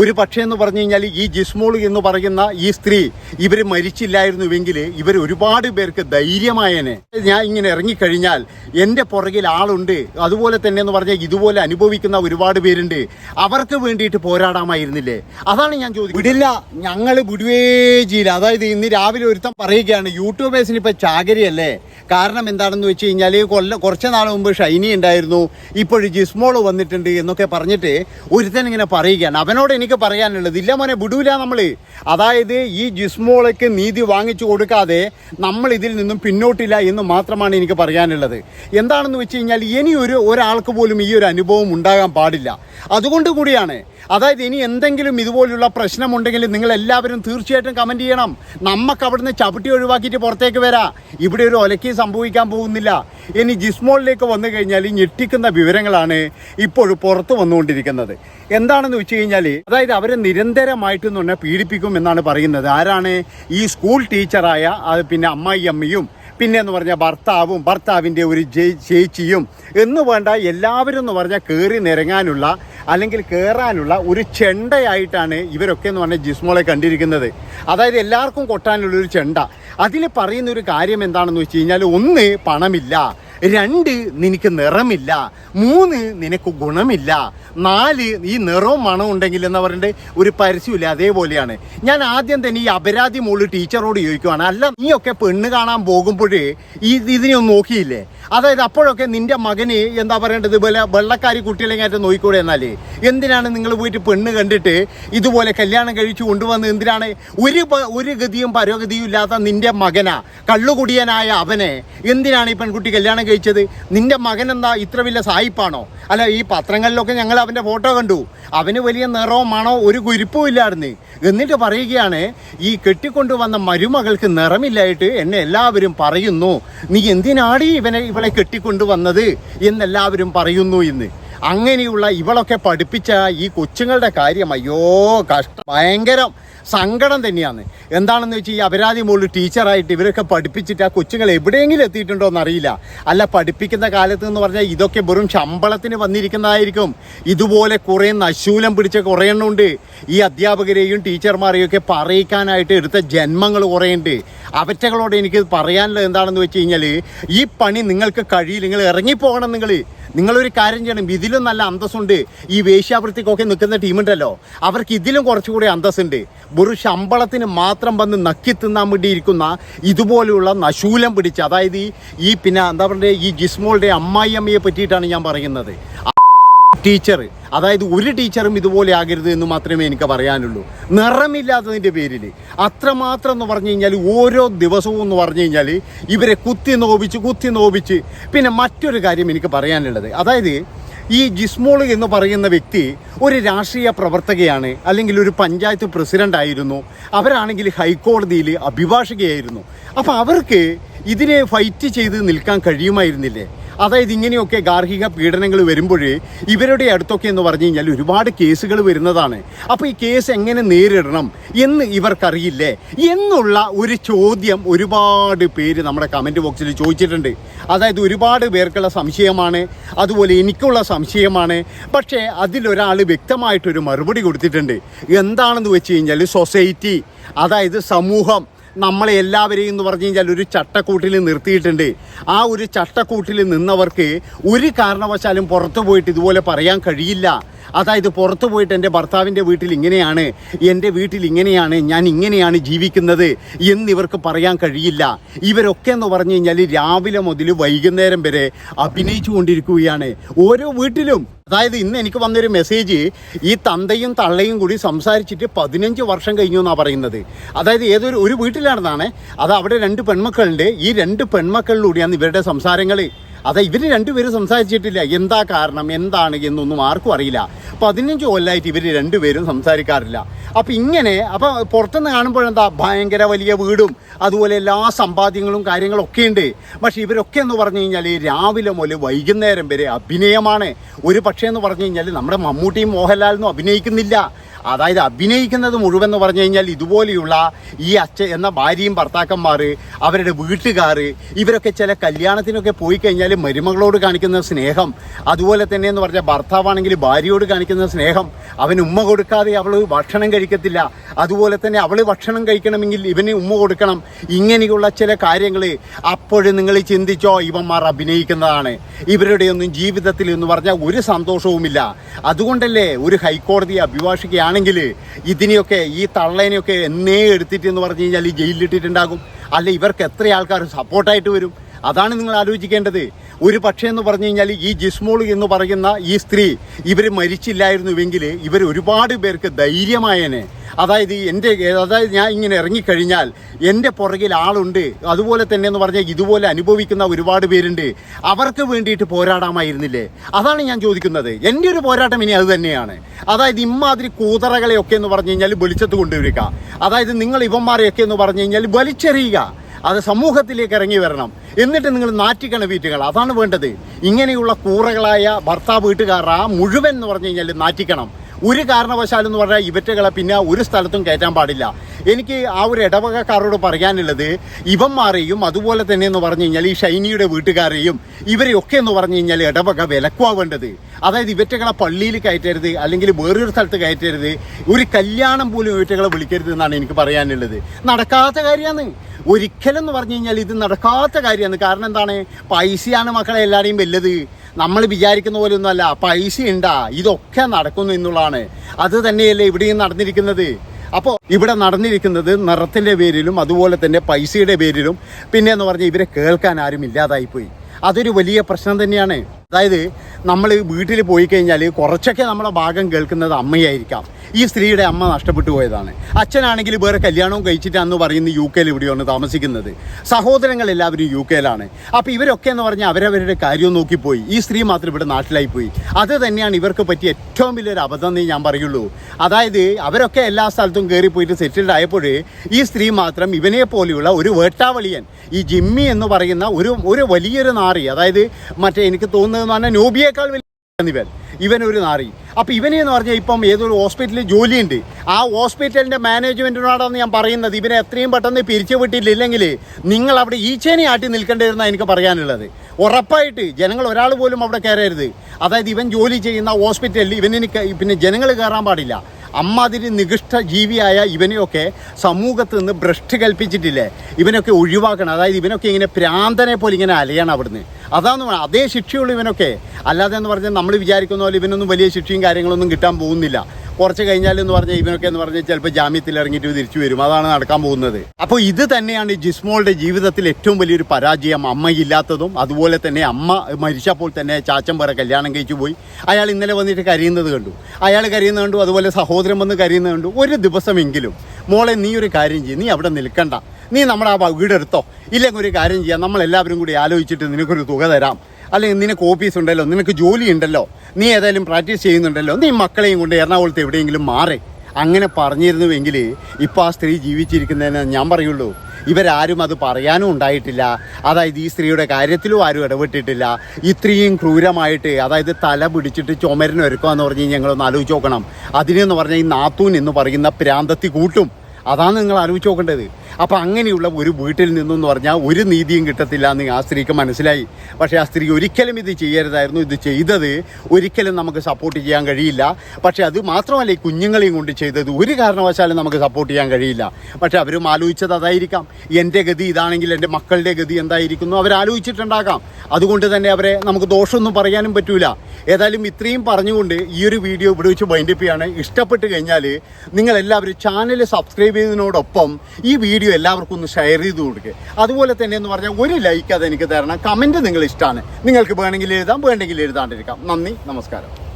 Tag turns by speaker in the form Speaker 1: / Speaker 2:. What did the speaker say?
Speaker 1: ഒരു പക്ഷേ എന്ന് പറഞ്ഞു കഴിഞ്ഞാൽ ഈ ജിസ്മോൾ എന്ന് പറയുന്ന ഈ സ്ത്രീ ഇവർ മരിച്ചില്ലായിരുന്നുവെങ്കിൽ ഇവർ ഒരുപാട് പേർക്ക് ധൈര്യമായനെ. ഞാൻ ഇങ്ങനെ ഇറങ്ങിക്കഴിഞ്ഞാൽ എന്റെ പുറകിൽ ആളുണ്ട്. അതുപോലെ തന്നെ എന്ന് പറഞ്ഞാൽ ഇതുപോലെ അനുഭവിക്കുന്ന ഒരുപാട് പേരുണ്ട്. അവർക്ക് വേണ്ടിയിട്ട് പോരാടാമായിരുന്നില്ലേ? അതാണ് ഞാൻ ചോദിക്കുന്നത്. വിടില്ല. ഞങ്ങൾ വിടുവേജിയില്ല അതായത് ഇന്ന് രാവിലെ ഒരുത്തം പറയുകയാണ് യൂട്യൂബേഴ്സിന് ഇപ്പം ചാകരിയല്ലേ? കാരണം എന്താണെന്ന് വെച്ച് കഴിഞ്ഞാൽ കൊല്ല കുറച്ച് നാൾ മുമ്പ് ഷൈനി ഉണ്ടായിരുന്നു. ഇപ്പോൾ ജിസ്മോൾ വന്നിട്ടുണ്ട് എന്നൊക്കെ പറഞ്ഞിട്ട് ഒരുത്തൻ ഇങ്ങനെ പറയുകയാണ്. അവനോട് എനിക്ക് പറയാനുള്ളത്. ഇല്ല മോനെ വിടൂല നമ്മൾ അതായത് ഈ ജിസ്മോളയ്ക്ക് നീതി വാങ്ങിച്ചു കൊടുക്കാതെ നമ്മൾ ഇതിൽ നിന്നും പിന്നോട്ടില്ല എന്ന് മാത്രമാണ് എനിക്ക് പറയാനുള്ളത്. എന്താണെന്ന് വെച്ച് കഴിഞ്ഞാൽ ഇനി ഒരു ഒരാൾക്ക് പോലും ഈ ഒരു അനുഭവം ഉണ്ടാകാൻ പാടില്ല. അതുകൊണ്ട് കൂടിയാണ്. അതായത് ഇനി എന്തെങ്കിലും ഇതുപോലുള്ള പ്രശ്നമുണ്ടെങ്കിൽ നിങ്ങൾ എല്ലാവരും തീർച്ചയായിട്ടും കമന്റ് ചെയ്യണം. നമുക്ക് അവിടുന്ന് ചവിട്ടി ഒഴിവാക്കിയിട്ട് പുറത്തേക്ക് വരാം. ഇവിടെ ഒരു ഒലക്കി സംഭവിക്കാൻ പോകുന്നില്ല. ഇനി ജിസ്മോളിലേക്ക് വന്നു കഴിഞ്ഞാൽ ഞെട്ടിക്കുന്ന വിവരങ്ങളാണ് ഇപ്പോൾ പുറത്ത് വന്നുകൊണ്ടിരിക്കുന്നത്. എന്താണെന്ന് വെച്ച് കഴിഞ്ഞാൽ അവരെ നിരന്തരമായിട്ട് എന്ന് പറഞ്ഞാൽ പീഡിപ്പിക്കും എന്നാണ് പറയുന്നത്. ആരാണ്? ഈ സ്കൂൾ ടീച്ചറായ അത് പിന്നെ അമ്മായി അമ്മയും പിന്നെ എന്ന് പറഞ്ഞാൽ ഭർത്താവും ഭർത്താവിന്റെ ഒരു ചേച്ചിയും എന്ന് വേണ്ട എല്ലാവരും എന്ന് പറഞ്ഞാൽ കയറി നിരങ്ങാനുള്ള അല്ലെങ്കിൽ കയറാനുള്ള ഒരു ചെണ്ടയായിട്ടാണ് ഇവരൊക്കെ എന്ന് പറഞ്ഞാൽ ജിസ്മോളെ കണ്ടിരിക്കുന്നത്. അതായത് എല്ലാവർക്കും കൊട്ടാനുള്ള ഒരു ചെണ്ട. അതിൽ പറയുന്ന ഒരു കാര്യം എന്താണെന്ന് വെച്ച് കഴിഞ്ഞാൽ ഒന്ന് പണമില്ല. രണ്ട് നിനക്ക് നിറമില്ല മൂന്ന് നിനക്ക് ഗുണമില്ല നാല് ഈ നിറവും മണവും ഉണ്ടെങ്കിൽ എന്ന് പറഞ്ഞിട്ട് ഒരു പരസ്യമില്ല അതേപോലെയാണ്. ഞാൻ ആദ്യം തന്നെ ഈ അപരാധി മോൾ ടീച്ചറോട് ചോദിക്കുവാണ്. അല്ല നീയൊക്കെ പെണ്ണ് കാണാൻ പോകുമ്പോഴേ ഈ ഇതിനെ ഒന്ന് നോക്കിയില്ലേ? അതായത് അപ്പോഴൊക്കെ നിന്റെ മകന് എന്താ പറയേണ്ടത്? ഇതുപോലെ വെള്ളക്കാരി കുട്ടികളെങ്ങായിട്ട് നോക്കിക്കൂടെ എന്നാൽ എന്തിനാണ് നിങ്ങൾ പോയിട്ട് പെണ്ണ് കണ്ടിട്ട് ഇതുപോലെ കല്യാണം കഴിച്ചു കൊണ്ടുവന്ന് എന്തിനാണ്? ഒരു ഒരു ഗതിയും പരോഗതിയും ഇല്ലാത്ത നിന്റെ മകനാ കള്ളുകുടിയനായ അവനെ. എന്തിനാണ് ഈ പെൺകുട്ടി കല്യാണം കഴിച്ചത് നിന്റെ മകൻ എന്താ ഇത്ര വലിയ സായിപ്പാണോ? അല്ല ഈ പത്രങ്ങളിലൊക്കെ ഞങ്ങൾ അവന്റെ ഫോട്ടോ കണ്ടു. അവന് വലിയ നിറവും മണോ ഒരു കുരിപ്പും ഇല്ലായിരുന്നു. എന്നിട്ട് പറയുകയാണ് ഈ കെട്ടിക്കൊണ്ടുവന്ന മരുമകൾക്ക് നിറമില്ലായിട്ട് എന്നെ എല്ലാവരും പറയുന്നു. നീ എന്തിനാടി ഇവനെ ഇവളെ കെട്ടിക്കൊണ്ടുവന്നത്? എന്നെല്ലാവരും പറയുന്നു എന്ന് അങ്ങനെയുള്ള ഇവളൊക്കെ പഠിപ്പിച്ച ഈ കൊച്ചുങ്ങളുടെ കാര്യം അയ്യോ കഷ്ടം. ഭയങ്കരം സങ്കടം തന്നെയാണ്. എന്താണെന്ന് വെച്ചാൽ ഈ അപരാധി മോൾ ടീച്ചറായിട്ട് ഇവരൊക്കെ പഠിപ്പിച്ചിട്ട് ആ കൊച്ചുങ്ങൾ എവിടെയെങ്കിലും എത്തിയിട്ടുണ്ടോ എന്നറിയില്ല. അല്ല പഠിപ്പിക്കുന്ന കാലത്ത് എന്ന് പറഞ്ഞാൽ ഇതൊക്കെ വെറും ശമ്പളത്തിന് വന്നിരിക്കുന്നതായിരിക്കും. ഇതുപോലെ കുറേ നശൂലം പിടിച്ച കുറേ എണ്ണമുണ്ട് ഈ അധ്യാപകരെയും ടീച്ചർമാരെയും ഒക്കെ പറയിക്കാനായിട്ട് എടുത്ത ജന്മങ്ങൾ കുറേ ഉണ്ട്. അവറ്റകളോട് എനിക്ക് പറയാനുള്ളത് എന്താണെന്ന് വെച്ച് കഴിഞ്ഞാൽ ഈ പണി നിങ്ങൾക്ക് കഴിയില്ല. നിങ്ങൾ ഇറങ്ങിപ്പോകണം നിങ്ങൾ നിങ്ങളൊരു കാര്യം ചെയ്യണം. ഇതിലും നല്ല അന്തസ്സുണ്ട്. ഈ വേശ്യാവൃത്തിക്കൊക്കെ നിൽക്കുന്ന ടീമുണ്ടല്ലോ. അവർക്ക് ഇതിലും കുറച്ചുകൂടി അന്തസ്സുണ്ട്. വെറും ശമ്പളത്തിന് മാത്രം വന്ന് നക്കി തിന്നാൻ വേണ്ടി ഇരിക്കുന്ന ഇതുപോലെയുള്ള നശൂലം പിടിച്ച് അതായത് ഈ- പിന്നെ എന്താ പറയുക ഈ ജിസ്മോളുടെ അമ്മായിയമ്മയെ പറ്റിയിട്ടാണ് ഞാൻ പറയുന്നത്. ടീച്ചർ അതായത് ഒരു ടീച്ചറും ഇതുപോലെ ആകരുത് എന്ന് മാത്രമേ എനിക്ക് പറയാനുള്ളൂ. നിറമില്ലാത്തതിന്റെ പേരിൽ അത്രമാത്രം എന്ന് പറഞ്ഞു കഴിഞ്ഞാൽ ഓരോ ദിവസവും എന്ന് പറഞ്ഞു കഴിഞ്ഞാൽ ഇവരെ കുത്തി നോവിച്ച് കുത്തി നോവിച്ച് പിന്നെ മറ്റൊരു കാര്യം എനിക്ക് പറയാനുള്ളത്. അതായത് ഈ ജിസ്മോൾ എന്ന് പറയുന്ന വ്യക്തി ഒരു രാഷ്ട്രീയ പ്രവർത്തകയാണ് അല്ലെങ്കിൽ ഒരു പഞ്ചായത്ത് പ്രസിഡന്റ് ആയിരുന്നു. അവരാണെങ്കിൽ ഹൈക്കോടതിയിൽ അഭിഭാഷകയായിരുന്നു. അപ്പോൾ അവർക്ക് ഇതിനെ ഫൈറ്റ് ചെയ്ത് നിൽക്കാൻ കഴിയുമായിരുന്നില്ലേ? അതായത് ഇങ്ങനെയൊക്കെ ഗാർഹിക പീഡനങ്ങൾ വരുമ്പോൾ ഇവരുടെ അടുത്തൊക്കെ എന്ന് പറഞ്ഞു കഴിഞ്ഞാൽ ഒരുപാട് കേസുകൾ വരുന്നതാണ്. അപ്പോൾ ഈ കേസ് എങ്ങനെ നേരിടണം എന്ന് ഇവർക്കറിയില്ലേ? എന്നുള്ള ഒരു ചോദ്യം ഒരുപാട് പേര് നമ്മുടെ കമന്റ് ബോക്സിൽ ചോദിച്ചിട്ടുണ്ട്. അതായത് ഒരുപാട് പേർക്കുള്ള സംശയമാണ് അതുപോലെ എനിക്കുള്ള സംശയമാണ്. പക്ഷേ അതിലൊരാൾ വ്യക്തമായിട്ടൊരു മറുപടി കൊടുത്തിട്ടുണ്ട്. എന്താണെന്ന് വെച്ച് കഴിഞ്ഞാൽ സൊസൈറ്റി അതായത് സമൂഹം നമ്മളെ എല്ലാവരെയും എന്ന് പറഞ്ഞു കഴിഞ്ഞാൽ ഒരു ചട്ടക്കൂട്ടിൽ നിർത്തിയിട്ടുണ്ട്. ആ ഒരു ചട്ടക്കൂട്ടിൽ നിന്നവർക്ക് ഒരു കാരണവശാലും പുറത്തു പോയിട്ട് ഇതുപോലെ പറയാൻ കഴിയില്ല. അതായത് പുറത്തു പോയിട്ട് എന്റെ ഭർത്താവിന്റെ വീട്ടിൽ ഇങ്ങനെയാണ് എന്റെ വീട്ടിൽ ഇങ്ങനെയാണ് ഞാൻ ഇങ്ങനെയാണ് ജീവിക്കുന്നത് എന്നിവർക്ക് പറയാൻ കഴിയില്ല. ഇവരൊക്കെ എന്ന് പറഞ്ഞു കഴിഞ്ഞാൽ രാവിലെ മുതൽ വൈകുന്നേരം വരെ അഭിനയിച്ചു കൊണ്ടിരിക്കുകയാണ്. ഓരോ വീട്ടിലും അതായത് ഇന്ന് എനിക്ക് വന്നൊരു മെസ്സേജ് ഈ തന്തയും തള്ളയും കൂടി സംസാരിച്ചിട്ട് പതിനഞ്ച് വർഷം കഴിഞ്ഞു എന്നാണ് പറയുന്നത്. അതായത് ഏതൊരു ഒരു വീട്ടിലാണെന്നാണ്. അത് അവിടെ രണ്ട് പെൺമക്കളുണ്ട്. ഈ രണ്ട് പെൺമക്കളിലൂടെയാണ് ഇവരുടെ സംസാരങ്ങൾ അതാ ഇവർ രണ്ടുപേരും സംസാരിച്ചിട്ടില്ല. എന്താ കാരണം എന്താണ് എന്നൊന്നും ആർക്കും അറിയില്ല. പതിനഞ്ച് കൊല്ലമായിട്ട് ഇവർ രണ്ടുപേരും സംസാരിക്കാറില്ല. അപ്പം ഇങ്ങനെ അപ്പം പുറത്തുനിന്ന് കാണുമ്പോഴെന്താ ഭയങ്കര വലിയ വീടും അതുപോലെ എല്ലാ സമ്പാദ്യങ്ങളും കാര്യങ്ങളൊക്കെ ഉണ്ട്. പക്ഷേ ഇവരൊക്കെ എന്ന് പറഞ്ഞു കഴിഞ്ഞാൽ രാവിലെ മുതൽ വൈകുന്നേരം വരെ അഭിനയമാണ്. ഒരു പക്ഷേ എന്ന് പറഞ്ഞു കഴിഞ്ഞാൽ നമ്മുടെ മമ്മൂട്ടിയും മോഹൻലാലിനും അഭിനയിക്കുന്നില്ല. അതായത് അഭിനയിക്കുന്നത് മുഴുവൻ എന്ന് പറഞ്ഞു കഴിഞ്ഞാൽ ഇതുപോലെയുള്ള ഈ അച്ഛൻ എന്ന ഭാര്യയും ഭർത്താക്കന്മാർ അവരുടെ വീട്ടുകാർ ഇവരൊക്കെ ചില കല്യാണത്തിനൊക്കെ പോയി കഴിഞ്ഞാൽ മരുമകളോട് കാണിക്കുന്ന സ്നേഹം അതുപോലെ തന്നെ എന്ന് പറഞ്ഞാൽ ഭർത്താവാണെങ്കിൽ ഭാര്യയോട് കാണിക്കുന്ന സ്നേഹം അവൻ ഉമ്മ കൊടുക്കാതെ അവൾ ഭക്ഷണം കഴിക്കത്തില്ല അതുപോലെ തന്നെ അവൾ ഭക്ഷണം കഴിക്കണമെങ്കിൽ ഇവന് ഉമ്മ കൊടുക്കണം ഇങ്ങനെയുള്ള ചില കാര്യങ്ങൾ അപ്പോഴും നിങ്ങൾ ചിന്തിച്ചോ ഇവന്മാർ അഭിനയിക്കുന്നതാണ്. ഇവരുടെയൊന്നും ജീവിതത്തിൽ എന്ന് പറഞ്ഞാൽ ഒരു സന്തോഷവുമില്ല. അതുകൊണ്ടല്ലേ ഒരു ഹൈക്കോടതി അഭിഭാഷകയാണെങ്കിൽ ഇതിനെയൊക്കെ ഈ തള്ളേനെയൊക്കെ എന്നേ എടുത്തിട്ട് എന്ന് പറഞ്ഞു കഴിഞ്ഞാൽ ഈ ജയിലിലിട്ടിട്ടുണ്ടാകും. അല്ല ഇവർക്ക് എത്ര ആൾക്കാർ സപ്പോർട്ടായിട്ട് വരും? അതാണ് നിങ്ങൾ ആലോചിക്കേണ്ടത്. ഒരു പക്ഷേ എന്ന് പറഞ്ഞു കഴിഞ്ഞാൽ ഈ ജിസ്മോൾ എന്ന് പറയുന്ന ഈ സ്ത്രീ ഇവർ മരിച്ചില്ലായിരുന്നുവെങ്കിൽ ഇവർ ഒരുപാട് പേർക്ക് ധൈര്യമായേനെ. അതായത് എന്റെ അതായത് ഞാൻ ഇങ്ങനെ ഇറങ്ങിക്കഴിഞ്ഞാൽ എന്റെ പുറകിൽ ആളുണ്ട്. അതുപോലെ തന്നെ എന്ന് പറഞ്ഞാൽ ഇതുപോലെ അനുഭവിക്കുന്ന ഒരുപാട് പേരുണ്ട്. അവർക്ക് വേണ്ടിയിട്ട് പോരാടാമായിരുന്നില്ലേ? അതാണ് ഞാൻ ചോദിക്കുന്നത്. എന്റെ ഒരു പോരാട്ടം ഇനി അത് തന്നെയാണ്. അതായത് ഇമ്മാതിരി കൂതറകളെയൊക്കെ എന്ന് പറഞ്ഞു കഴിഞ്ഞാൽ വെളിച്ചത്ത് കൊണ്ടുവരിക. അതായത് നിങ്ങൾ ഇവന്മാരെയൊക്കെ എന്ന് പറഞ്ഞു കഴിഞ്ഞാൽ വലിച്ചെറിയുക. അത് സമൂഹത്തിലേക്ക് ഇറങ്ങി വരണം. എന്നിട്ട് നിങ്ങൾ നാറ്റിക്കണ വീറ്റുകൾ. അതാണ് വേണ്ടത്. ഇങ്ങനെയുള്ള കൂറകളായ ഭർത്താവ് വീട്ടുകാർ ആ മുഴുവൻ എന്ന് പറഞ്ഞു കഴിഞ്ഞാൽ നാറ്റിക്കണം. ഒരു കാരണവശാലും എന്ന് പറഞ്ഞാൽ ഇവറ്റകളെ പിന്നെ ഒരു സ്ഥലത്തും കയറ്റാൻ പാടില്ല. എനിക്ക് ആ ഒരു ഇടവകക്കാരോട് പറയാനുള്ളത് ഇവന്മാരെയും അതുപോലെ തന്നെ എന്ന് പറഞ്ഞു കഴിഞ്ഞാൽ ഈ ഷൈനിയുടെ വീട്ടുകാരെയും ഇവരെയൊക്കെ എന്ന് പറഞ്ഞു കഴിഞ്ഞാൽ ഇടവക വിലക്കുവാവേണ്ടത്. അതായത് ഇവറ്റകളെ പള്ളിയിൽ കയറ്റരുത് അല്ലെങ്കിൽ വേറൊരു സ്ഥലത്ത് കയറ്റരുത് ഒരു കല്യാണം പോലും ഇവറ്റകളെ വിളിക്കരുത് എന്നാണ് എനിക്ക് പറയാനുള്ളത്. നടക്കാത്ത കാര്യമാണ്. ഒരിക്കലും എന്ന് പറഞ്ഞു കഴിഞ്ഞാൽ ഇത് നടക്കാത്ത കാര്യമാണ്. കാരണം എന്താണ്? പൈസയാണ് മക്കളെ എല്ലാവരെയും വലുത്. നമ്മൾ വിചാരിക്കുന്ന പോലെ ഒന്നുമല്ല പൈസ ഉണ്ടാ ഇതൊക്കെ നടക്കുന്നു എന്നുള്ളതാണ്. അത് തന്നെയല്ലേ ഇവിടെയും നടന്നിരിക്കുന്നത്. അപ്പോൾ ഇവിടെ നടന്നിരിക്കുന്നത് നിറത്തിന്റെ പേരിലും അതുപോലെ തന്നെ പൈസയുടെ പേരിലും പിന്നെ എന്ന് പറഞ്ഞാൽ ഇവരെ കേൾക്കാൻ ആരും ഇല്ലാതായിപ്പോയി. അതൊരു വലിയ പ്രശ്നം തന്നെയാണ്. അതായത് നമ്മൾ വീട്ടിൽ പോയി കഴിഞ്ഞാൽ കുറച്ചൊക്കെ നമ്മുടെ ഭാഗം കേൾക്കുന്നത് അമ്മയായിരിക്കാം. ഈ സ്ത്രീയുടെ അമ്മ നഷ്ടപ്പെട്ടു പോയതാണ്. അച്ഛനാണെങ്കിൽ വേറെ കല്യാണവും കഴിച്ചിട്ടാന്ന് പറയുന്ന യു കെയിൽ ഇവിടെയാണ് താമസിക്കുന്നത്. സഹോദരങ്ങൾ എല്ലാവരും യു കെയിലാണ്. അപ്പോൾ ഇവരൊക്കെ എന്ന് പറഞ്ഞാൽ അവരവരുടെ കാര്യം നോക്കിപ്പോയി. ഈ സ്ത്രീ മാത്രം ഇവിടെ നാട്ടിലായി പോയി അത് തന്നെയാണ് ഇവർക്ക് പറ്റിയ ഏറ്റവും വലിയൊരു അബദ്ധം എന്നേ ഞാൻ പറയുള്ളൂ. അതായത് അവരൊക്കെ എല്ലാ സ്ഥലത്തും കയറി പോയിട്ട് സെറ്റിൽഡ് ആയപ്പോൾ ഈ സ്ത്രീ മാത്രം ഇവനെ പോലെയുള്ള ഒരു വേട്ടാവളിയൻ ഈ ജിമ്മി എന്ന് പറയുന്ന ഒരു ഒരു വലിയൊരു നാറി അതായത് മറ്റേ എനിക്ക് തോന്നുന്നത് എന്ന് പറഞ്ഞാൽ നോബിയേക്കാൾ വലിയ ഇവൻ ഒരു നാറി. അപ്പോൾ ഇവനെന്ന് പറഞ്ഞാൽ ഇപ്പം ഏതൊരു ഹോസ്പിറ്റലിൽ ജോലിയുണ്ട്. ആ ഹോസ്പിറ്റലിന്റെ മാനേജ്മെന്റിനോടാണ് ഞാൻ പറയുന്നത്. ഇവനെ എത്രയും പെട്ടെന്ന് പിരിച്ചു വിട്ടിട്ടില്ലെങ്കിൽ നിങ്ങൾ അവിടെ ഈച്ചേനെ ആട്ടി നിൽക്കേണ്ടിയിരുന്ന എനിക്ക് പറയാനുള്ളത്. ഉറപ്പായിട്ട് ജനങ്ങൾ ഒരാൾ പോലും അവിടെ കയറരുത്. അതായത് ഇവൻ ജോലി ചെയ്യുന്ന ഹോസ്പിറ്റലിൽ ഇവനിന് പിന്നെ ജനങ്ങൾ കയറാൻ പാടില്ല. അമ്മാതിരി നികൃഷ്ട ജീവിയായ ഇവനെയൊക്കെ സമൂഹത്തിൽ നിന്ന് ഭ്രഷ്ട് കൽപ്പിച്ചിട്ടില്ലേ? ഇവനൊക്കെ ഒഴിവാക്കണം. അതായത് ഇവനൊക്കെ ഇങ്ങനെ പ്രാന്തനെ പോലെ ഇങ്ങനെ അലയണം അവിടുന്ന്. അതാന്ന് പറഞ്ഞാൽ അതേ ശിക്ഷയുള്ളൂ ഇവനൊക്കെ. അല്ലാതെ എന്ന് പറഞ്ഞാൽ നമ്മൾ വിചാരിക്കുന്ന പോലെ ഇവനൊന്നും വലിയ ശിക്ഷയും കാര്യങ്ങളൊന്നും കിട്ടാൻ പോകുന്നില്ല. കുറച്ച് കഴിഞ്ഞാൽ എന്ന് പറഞ്ഞാൽ ഇവനൊക്കെ എന്ന് പറഞ്ഞാൽ ചിലപ്പോൾ ജാമ്യത്തിൽ ഇറങ്ങിയിട്ട് തിരിച്ചു വരും. അതാണ് നടക്കാൻ പോകുന്നത്. അപ്പോൾ ഇത് തന്നെയാണ് ജിസ്മോളുടെ ജീവിതത്തിൽ ഏറ്റവും വലിയൊരു പരാജയം. അമ്മയില്ലാത്തതും അതുപോലെ തന്നെ അമ്മ മരിച്ചപ്പോൾ തന്നെ ചാച്ചൻ വേറെ കല്യാണം കഴിച്ചു പോയി. അയാൾ ഇന്നലെ വന്നിട്ട് കരയുന്നത് കണ്ടു. അയാൾ കരയുന്നത് കണ്ടു അതുപോലെ സഹോദരൻ വന്ന് കരയുന്നത് കണ്ടു. ഒരു ദിവസമെങ്കിലും മോളെ നീ ഒരു കാര്യം ചെയ്യും. നീ അവിടെ നിൽക്കണ്ട. നീ നമ്മുടെ ആ വീടെടുത്തോ ഇല്ലെങ്കിൽ ഒരു കാര്യം ചെയ്യാം. നമ്മളെല്ലാവരും കൂടി ആലോചിച്ചിട്ട് നിനക്കൊരു തുക തരാം. അല്ലെങ്കിൽ നിനക്ക് ഓഫീസ് ഉണ്ടല്ലോ നിനക്ക് ജോലി ഉണ്ടല്ലോ നീ ഏതായാലും പ്രാക്ടീസ് ചെയ്യുന്നുണ്ടല്ലോ നീ മക്കളെയും കൊണ്ട് എറണാകുളത്ത് എവിടെയെങ്കിലും മാറി. അങ്ങനെ പറഞ്ഞിരുന്നുവെങ്കിൽ ഇപ്പോൾ ആ സ്ത്രീ ജീവിച്ചിരിക്കുന്നതിന് ഞാൻ പറയുള്ളൂ ഇവരാരും അത് പറയാനും ഉണ്ടായിട്ടില്ല. അതായത് ഈ സ്ത്രീയുടെ കാര്യത്തിലും ആരും ഇടപെട്ടിട്ടില്ല. ഇത്രയും ക്രൂരമായിട്ട് അതായത് തല പിടിച്ചിട്ട് ചുമരിന് ഒരുക്കുക എന്ന് പറഞ്ഞ് ഞങ്ങളൊന്ന് ആലോചിച്ച് നോക്കണം. അതിനെന്ന് പറഞ്ഞാൽ ഈ നാത്തൂൻ എന്ന് പറയുന്ന പ്രാന്തത്തി കൂട്ടും. അതാണ് നിങ്ങൾ ആലോചിച്ച് നോക്കേണ്ടത്. അപ്പം അങ്ങനെയുള്ള ഒരു വീട്ടിൽ നിന്നെന്ന് പറഞ്ഞാൽ ഒരു നീതിയും കിട്ടത്തില്ല എന്ന് ആ സ്ത്രീക്ക് മനസ്സിലായി. പക്ഷേ ആ സ്ത്രീ ഒരിക്കലും ഇത് ചെയ്യരുതായിരുന്നു. ഇത് ചെയ്തത് ഒരിക്കലും നമുക്ക് സപ്പോർട്ട് ചെയ്യാൻ കഴിയില്ല. പക്ഷേ അത് മാത്രമല്ല ഈ കുഞ്ഞുങ്ങളെയും കൊണ്ട് ചെയ്തത് ഒരു കാരണവശാലും നമുക്ക് സപ്പോർട്ട് ചെയ്യാൻ കഴിയില്ല. പക്ഷേ അവരും ആലോചിച്ചത് അതായിരിക്കാം. എന്റെ ഗതി ഇതാണെങ്കിൽ എന്റെ മക്കളുടെ ഗതി എന്തായിരിക്കുന്നു? അവരാലോചിച്ചിട്ടുണ്ടാകാം അതുകൊണ്ട് തന്നെ അവരെ നമുക്ക് ദോഷമൊന്നും പറയാനും പറ്റൂല. ഏതായാലും ഇത്രയും പറഞ്ഞുകൊണ്ട് ഈ ഒരു വീഡിയോ ഇവിടെ വെച്ച് വൈൻഡപ്പ് ഇഷ്ടപ്പെട്ട് കഴിഞ്ഞാൽ നിങ്ങളെല്ലാവരും ചാനൽ സബ്സ്ക്രൈബ് ചെയ്തതിനോടൊപ്പം ഈ വീഡിയോ എല്ലാവർക്കും ഒന്ന് ഷെയർ ചെയ്ത് കൊടുക്കുക അതുപോലെ തന്നെ എന്ന് പറഞ്ഞാൽ ഒരു ലൈക്ക് അത് എനിക്ക് തരണം. കമന്റ് നിങ്ങൾ ഇഷ്ടമാണ് നിങ്ങൾക്ക് വേണമെങ്കിൽ എഴുതാം വേണമെങ്കിൽ എഴുതാണ്ടിരിക്കാം. നന്ദി നമസ്കാരം.